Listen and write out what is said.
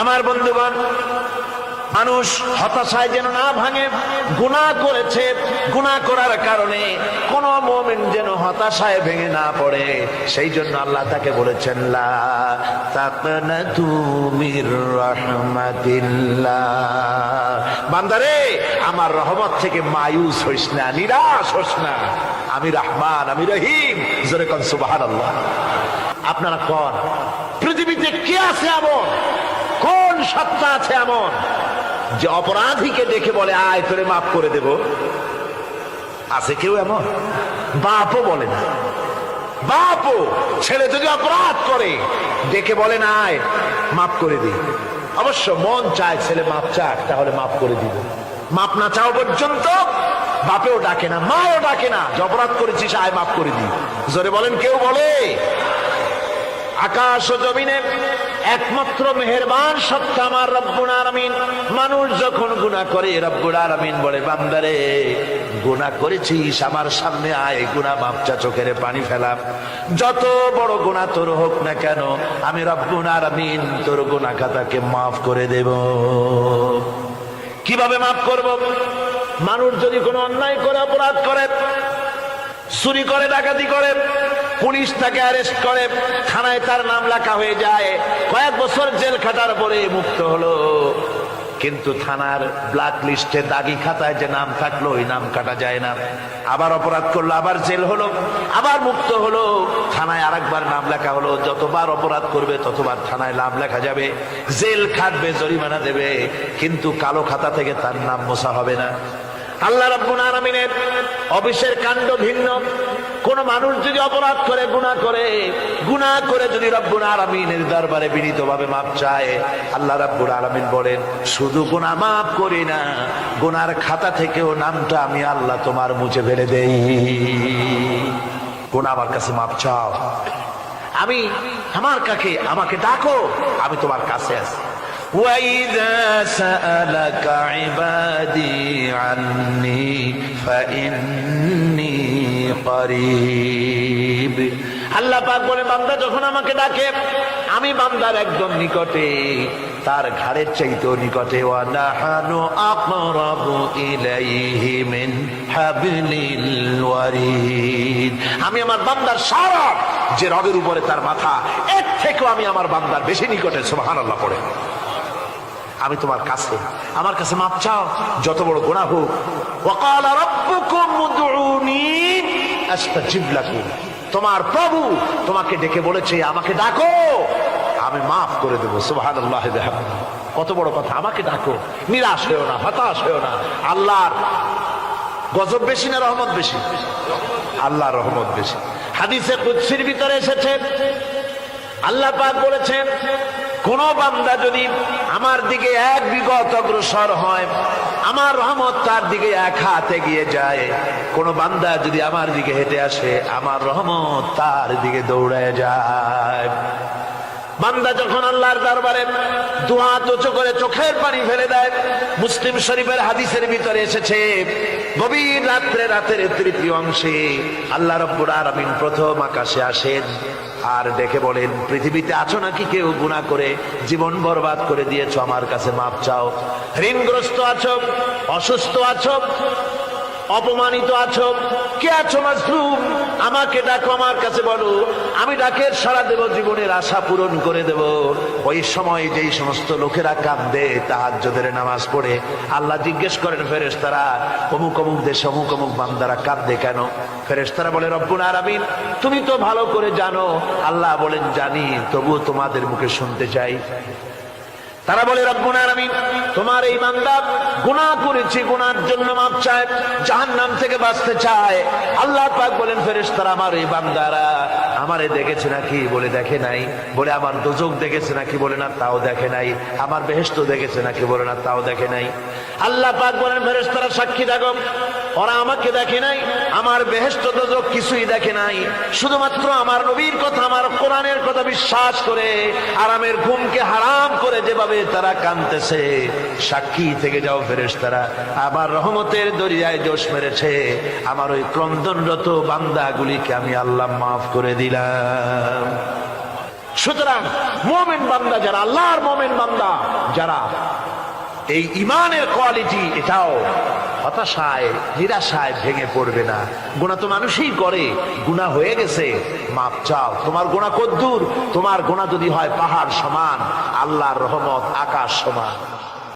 আমার বন্ধুগণ, মানুষ হতাশায় যেন না ভাঙে, গুণা করেছে, গুণা করার কারণে কোন মোমেন যেন হতাশায় ভেঙে না পড়ে, সেই জন্য আল্লাহ তাকে বলেছেন বান্দারে, আমার রহমত থেকে মায়ুস হইস না, নিরাশ হইস না। আমি রহমান, আমি রহিম, জোরে কন সুবহানাল্লাহ। আপনারা কন, পৃথিবীতে কে আছে এমন? সত্তা আছে এমন যে অপরাধীকে দেখে বলে, আয়, তোরে মাফ করে দেব। আছে কেউ এমন? বাপও বলে না। বাপও, ছেলে যদি অপরাধ করে দেখে বলে না, আয়, মাফ করে দিই অবশ্য মন চায়, ছেলে, মাপ চাক, তাহলে মাফ করে দিব। মাপ না চাও পর্যন্ত, বাপেও ডাকে না, মাও ডাকে না অপরাধ করেছিস, আয় মাফ করে দিই জোরে বলেন, কেউ বলে? আকাশ ও জমিনে একমাত্র মেহেরবান সত্য আমার রব্বুল আলামিন। মানুষ যখন গুনাহ করে, রব্বুল আলামিন বলে, বান্দারে, গুনাহ করেছিস, আমার সামনে আয়, গুনাহ মাপচা চোখের পানি ফেলাম। যত বড় গুনাহ তোর হোক না কেন, আমি রব্বুল আলামিন তোর গুনাহ খাতাকে মাফ করে দেব। কীভাবে মাফ করব? মানুষ যদি কোনো অন্যায় করে, অপরাধ করে চুরি করে, ডাকাতি করে, পুলিশ তাকে অ্যারেস্ট করে, থানায় তার নাম লেখা হয়ে যায়। কয়েক বছর জেল খাটার পরে মুক্ত হলো। কিন্তু থানার ব্ল্যাক লিস্টে দাগি খাতায় যে নাম থাকল, ওই নাম কাটা যায় না। আবার অপরাধ করল, আবার জেল হলো, আবার মুক্ত হলো। থানায় আরেকবার নাম লেখা হলো, যতবার অপরাধ করবে, ততবার থানায় নাম লেখা যাবে। জেল খাটবে, জরিমানা দেবে, কিন্তু কালো খাতা থেকে তার নাম মোছা হবে না। আল্লাহ রাব্বুল আলামিনের অফিসের কাণ্ড ভিন্ন। কোন মানুষ যদি অপরাধ করে, গুনাহ করে গুনাহ করে যদি রব্বুল আলামিনের দরবারে বিনীতভাবে মাপ চায়, আল্লাহ রাব্বুল আলামিন বলেন, শুধু গুনাহ মাফ করি না গুনার খাতা থেকেও নামটা আমি আল্লাহ তোমার মুছে ফেলে দেই। গুনাহ আমার কাছে মাপ চাও। আমি আমার কাকে, আমাকে ডাকো, আমি তোমার কাছে আছি। وإذا سألك عبادي عني فإني قريب আল্লাহ পাক বলে বান্দা যখন আমাকে ডাকে আমি বান্দার একদম নিকটে তার ঘাড়ের চাইতেও নিকটে ওয়ানাহানু আকরাবু ইলাইহি মিন হাবলিল ওয়ারিদ আমি আমার বান্দার সারা যে রবের উপরে তার মাথা এর থেকেও আমি আমার বান্দার বেশি নিকটে সুবহানাল্লাহ পড়ে আমি তোমার কাছে। আমার কাছে মাপ চাও, যত বড় গোনা হোক। উদউনি তোমার প্রভু তোমাকে ডেকে বলেছে, আমাকে ডাকো। আমি মাফ করে দেবো বিহামদিহি কত বড় কথা, আমাকে ডাকো। নিরাশ হয়েও না, হতাশ হয়েও না। আল্লাহর গজব বেশি না রহমত বেশি? আল্লাহর রহমত বেশি। হাদিসে কুদসির ভিতরে এসেছে, আল্লাহ পাক বলেছেন কোন বান্দা যদি আমার দিকে এক বিগত অগ্রসর হয়, আমার রহমত তার দিকে এক হাতে গিয়ে যায়। কোন বান্দা যদি আমার দিকে হেঁটে আসে, আমার রহমত তার দিকে দৌড়ায় যায়। বান্দা যখন আল্লাহর দরবারে দুহাত উঁচু করে চোখের পানি ফেলে দেয়, মুসলিম শরীফের হাদিসের ভিতরে এসেছে, গভীর রাত্রে রাতের তৃতীয় অংশে আল্লাহ রব্বুর আরামিন প্রথম আকাশে আসেন আর ডেকে বলেন, পৃথিবীতে আছো নাকি কেউ গুণা করে, জীবন বরবাদ করে দিয়েছ, আমার কাছে মাপ চাও। ঋণগ্রস্ত আছো, অসুস্থ আছো, অপমানিত আছো, কে আছো মাসরুম আমাকে ডাকো আমার কাছে বলো, আমি ডাকের সারা দেব, জীবনের আশা পূরণ করে দেব। ওই সময় যেই সমস্ত লোকেরা কাঁদে, তাহাজ্জদের নামাজ পড়ে, আল্লাহ জিজ্ঞেস করেন, ফেরেশতারা, অমুক অমুক দেশ, অমুক অমুক বান্দারা কাঁদে কেন? ফেরেশতারা বলে, রব্বুল আরামিন তুমি তো ভালো করে জানো। আল্লাহ বলেন, জানি, তবুও তোমাদের মুখে শুনতে চাই। তারা বলে, রব্বুল আলামিন, তোমার এই বান্দা গুনাহ করেছে গুনার জন্য মাপ চায়, জাহান্নাম থেকে বাঁচতে চায়। আল্লাহ পাক বলেন, ফেরেশতারা আমার এই বান্দারা আমারে দেখেছে নাকি? বলে, দেখে নাই। বলে, আমার দোজক দেখেছে নাকি? বলে, না, তাও দেখে নাই। আমার বেহেশত দেখেছে নাকি? বলে, না, তাও দেখে নাই। আল্লাহ পাক বলেন, ফেরেশতারা, সাক্ষী থাকো ওরা আমাকে দেখে নাই, আমার বেহেস্ত দোজক কিছুই দেখে নাই। শুধুমাত্র আমার নবীর কথা, আমার কোরআনের কথা বিশ্বাস করে, আরামের ঘুমকে হারাম করে যেভাবে তারা কানতেছে? সাক্ষী থেকে যাও ফেরেস তারা আমার রহমতের দরিয়ায় জোশ মেরেছে। আমার ওই ক্রন্দনরত বান্দাগুলিকে আমি আল্লাহ মাফ করে দিলাম। সুতরাং মোমেন বান্দা যারা, আল্লাহর মোমেন বান্দা যারা, এই ইমানের কোয়ালিটি এটাও হতাশায়, নিরাশায় ভেঙে পড়বে না। গুণা তো মানুষই করে। গুণা হয়ে গেছে। মাপ চাও। তোমার গোনা কদ্দুর। তোমার গোনা যদি হয় পাহাড় সমান, আল্লাহর রহমত আকাশ সমান।